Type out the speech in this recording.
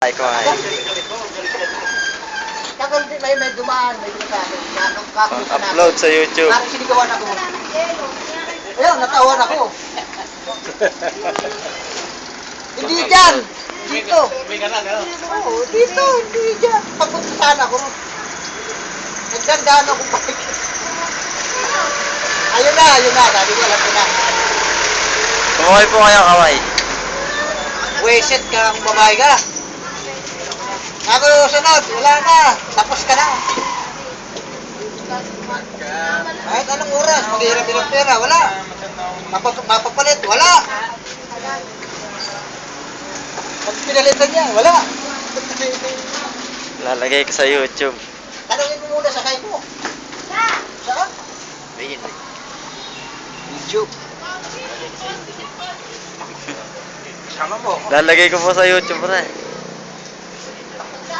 Ay, ko ay. Tagal din may may dumaan, may dumaan. Upload sa YouTube. Parang sinigawan ako. Ayun, natawan ako. hindi dyan. Dito. Oo, dito. Hindi dyan. Pagpunta sana ako. Nagdandaan ako bike. Ayun na, ayun na. Sabi ko, alam ko na. Kumuhay po kayo, kaway. Weset ka ang babae ka. Ako sunod, wala na. Tapos ka na. Kahit anong oras, maghihirap ng pera, wala. Mapap mapapalit, wala. Pag pinalitan niya, wala. Lalagay ko sa YouTube. Tanungin mo muna sa kayo mo. Saan? YouTube. Sama mo. Lalagay ko po sa YouTube,